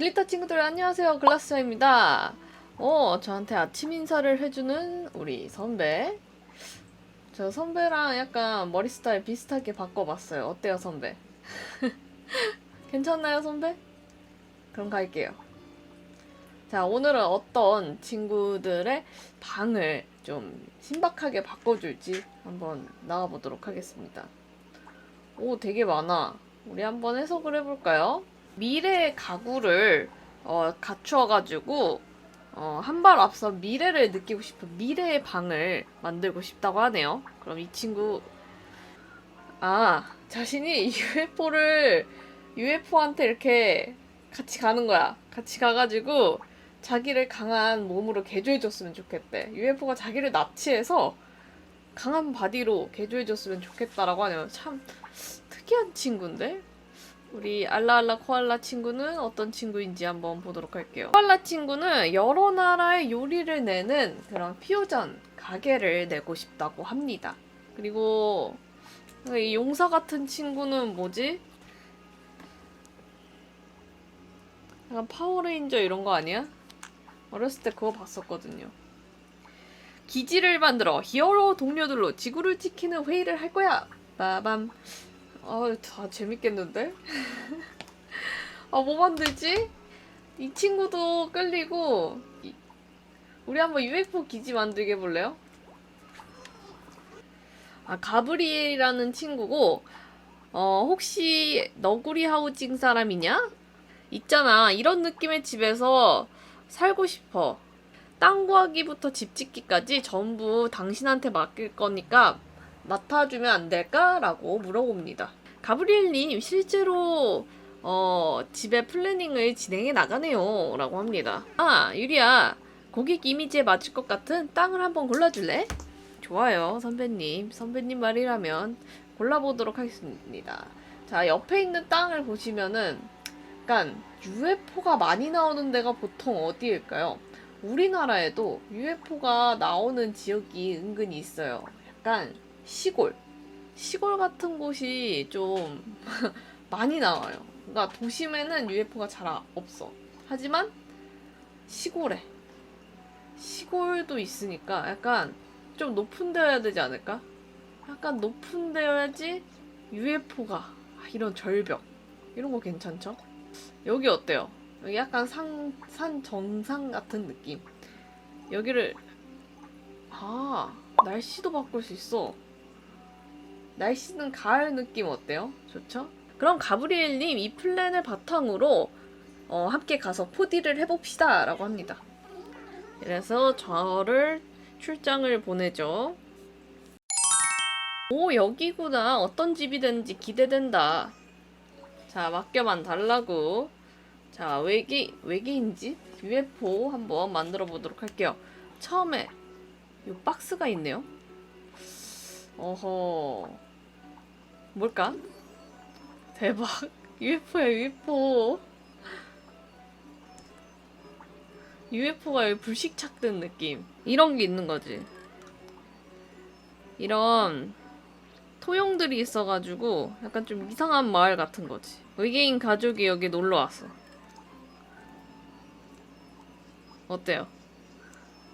글리터 친구들 안녕하세요. 글라스입니다. 어 저한테 아침 인사를 해주는 우리 선배. 저 선배랑 약간 머리 스타일 비슷하게 바꿔봤어요. 어때요 선배? 괜찮나요 선배? 그럼 갈게요. 자 오늘은 어떤 친구들의 방을 좀 신박하게 바꿔줄지 한번 나가보도록 하겠습니다. 오 되게 많아. 우리 한번 해석을 해볼까요? 미래의 가구를 어, 갖추어가지고 어, 한 발 앞서 미래를 느끼고 싶은 미래의 방을 만들고 싶다고 하네요. 그럼 이 친구 아 자신이 UFO를 UFO한테 이렇게 같이 가는 거야. 같이 가가지고 자기를 강한 몸으로 개조해줬으면 좋겠대. UFO가 자기를 납치해서 강한 바디로 개조해줬으면 좋겠다라고 하네요. 참 특이한 친구인데? 우리 알라알라 코알라 친구는 어떤 친구인지 한번 보도록 할게요. 코알라 친구는 여러 나라의 요리를 내는 그런 퓨전 가게를 내고 싶다고 합니다. 그리고 이 용사 같은 친구는 뭐지? 약간 파워레인저 이런 거 아니야? 어렸을 때 그거 봤었거든요. 기지를 만들어 히어로 동료들로 지구를 지키는 회의를 할 거야. 빠밤. 아, 다 재밌겠는데? 아, 뭐 만들지? 이 친구도 끌리고, 이- 우리 한번 UFO 기지 만들게 해볼래요? 아, 가브리엘이라는 친구고, 어, 혹시 너구리 하우징 사람이냐? 있잖아. 이런 느낌의 집에서 살고 싶어. 땅 구하기부터 집 짓기까지 전부 당신한테 맡길 거니까 맡아주면 안 될까? 라고 물어봅니다. 가브리엘님, 실제로, 어, 집의 플래닝을 진행해 나가네요. 라고 합니다. 아, 유리야. 고객 이미지에 맞을 것 같은 땅을 한번 골라줄래? 좋아요, 선배님. 선배님 말이라면 골라보도록 하겠습니다. 자, 옆에 있는 땅을 보시면은, 약간, UFO가 많이 나오는 데가 보통 어디일까요? 우리나라에도 UFO가 나오는 지역이 은근히 있어요. 약간, 시골. 시골 같은 곳이 좀 많이 나와요. 그러니까 도심에는 UFO가 잘 아- 없어. 하지만 시골에 시골도 있으니까 약간 좀 높은 데여야 되지 않을까? 약간 높은 데여야지 UFO가 이런 절벽 이런 거 괜찮죠? 여기 어때요? 여기 약간 상, 산 정상 같은 느낌. 여기를 아 날씨도 바꿀 수 있어. 날씨는 가을 느낌 어때요? 좋죠? 그럼 가브리엘님 이 플랜을 바탕으로 어, 함께 가서 포디를 해봅시다 라고 합니다. 그래서 저를 출장을 보내죠. 오 여기구나 어떤 집이 되는지 기대된다. 자 맡겨만 달라고. 자 외계 외계인 집 UFO 한번 만들어 보도록 할게요. 처음에 이 박스가 있네요. 어허. 뭘까? 대박. UFO야, UFO. UFO가 여기 불식 착된 느낌. 이런 게 있는 거지. 이런 토용들이 있어가지고 약간 좀 이상한 마을 같은 거지. 외계인 가족이 여기 놀러 왔어. 어때요?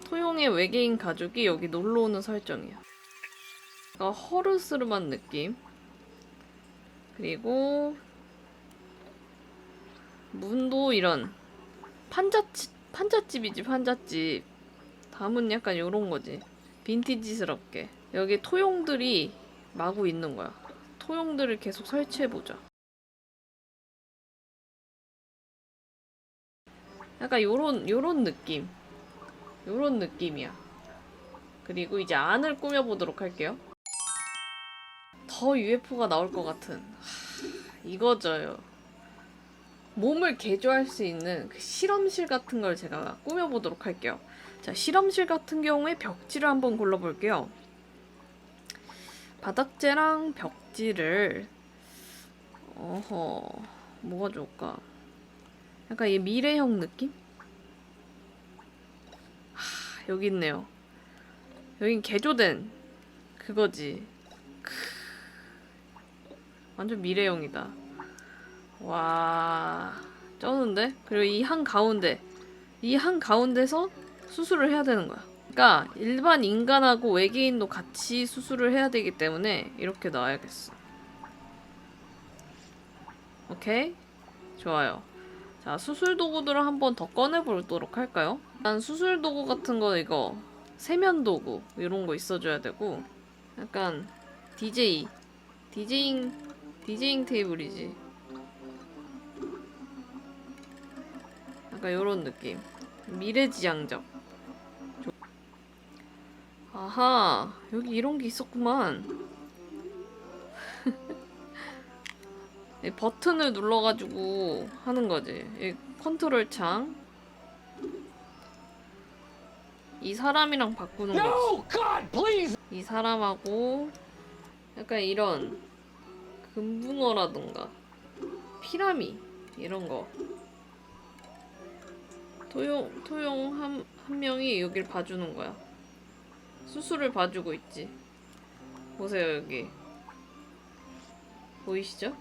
토용의 외계인 가족이 여기 놀러 오는 설정이야. 약간 허르스름한 느낌. 그리고 문도 이런 판잣집 판잣집이지 판잣집. 다음은 약간 요런 거지. 빈티지스럽게. 여기 토용들이 마구 있는 거야. 토용들을 계속 설치해 보자. 약간 요런 요런 느낌. 요런 느낌이야. 그리고 이제 안을 꾸며 보도록 할게요. 더 UFO가 나올 것 같은 하, 이거죠요. 몸을 개조할 수 있는 그 실험실 같은 걸 제가 꾸며보도록 할게요. 자, 실험실 같은 경우에 벽지를 한번 골라볼게요. 바닥재랑 벽지를 어허 뭐가 좋을까? 약간 이 미래형 느낌? 하, 여기 있네요. 여긴 개조된 그거지. 완전 미래형이다. 와, 쩌는데 그리고 이 한 가운데 이 한 가운데서 수술을 해야 되는 거야. 그러니까 일반 인간하고 외계인도 같이 수술을 해야 되기 때문에 이렇게 놔야겠어. 오케이? 좋아요. 자, 수술 도구들을 한 번 더 꺼내 보도록 할까요? 일단 수술 도구 같은 거 이거 세면 도구 이런 거 있어줘야 되고 약간 DJ 디제잉 디제잉 테이블이지. 약간 요런 느낌. 미래지향적. 조- 아하, 여기 이런 게 있었구만. 이 버튼을 눌러가지고 하는 거지. 이 컨트롤 창. 이 사람이랑 바꾸는 거지. 이 사람하고 약간 이런 금붕어라던가 피라미 이런 거 토용 토용 한, 한 명이 여길 봐주는 거야 수술을 봐주고 있지 보세요 여기 보이시죠?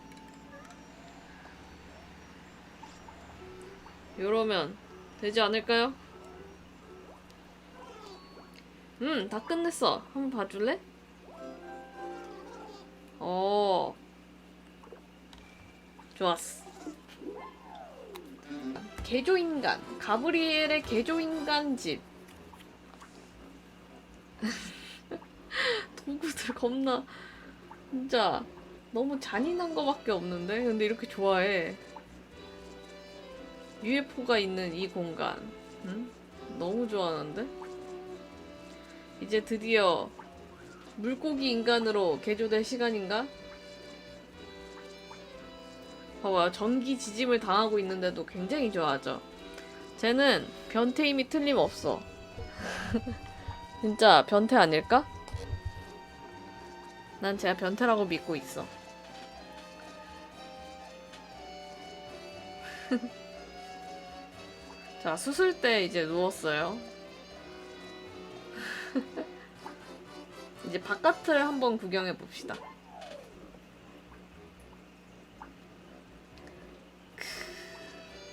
요러면 되지 않을까요? 음, 다 끝냈어. 한번 봐줄래? 어. 좋았어. 개조인간. 가브리엘의 개조인간 집. 도구들 겁나. 진짜. 너무 잔인한 거밖에 없는데? 근데 이렇게 좋아해. UFO가 있는 이 공간. 응? 너무 좋아하는데? 이제 드디어 물고기 인간으로 개조될 시간인가? 봐봐요. 전기 지짐을 당하고 있는데도 굉장히 좋아하죠. 쟤는 변태임이 틀림없어. 진짜 변태 아닐까? 난 제가 변태라고 믿고 있어. 자, 수술 때 이제 누웠어요. 이제 바깥을 한번 구경해 봅시다.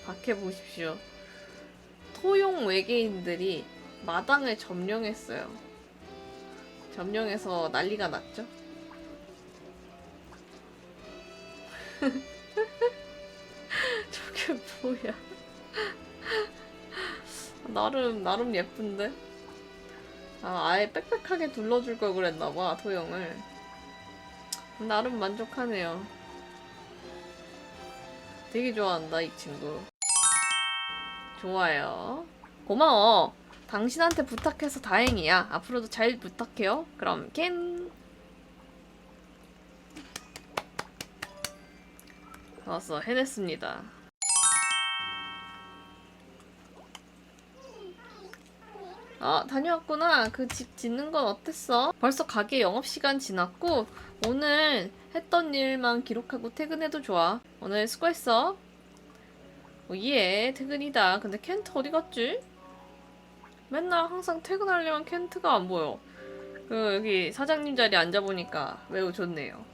밖에 보십시오. 토용 외계인들이 마당을 점령했어요. 점령해서 난리가 났죠? 저게 뭐야? 나름 나름 예쁜데? 아, 아예 빽빽하게 둘러줄 걸 그랬나봐, 토영을. 나름 만족하네요. 되게 좋아한다, 이 친구. 좋아요. 고마워. 당신한테 부탁해서 다행이야. 앞으로도 잘 부탁해요. 그럼, 캔. 좋았어, 해냈습니다. 아, 다녀왔구나. 그 집 짓는 건 어땠어? 벌써 가게 영업시간 지났고, 오늘 했던 일만 기록하고 퇴근해도 좋아. 오늘 수고했어. 오예, 퇴근이다. 근데 켄트 어디 갔지? 맨날 항상 퇴근하려면 켄트가 안 보여. 그, 여기 사장님 자리에 앉아보니까 매우 좋네요.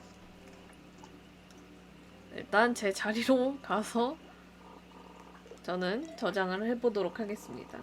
일단 제 자리로 가서 저는 저장을 해보도록 하겠습니다.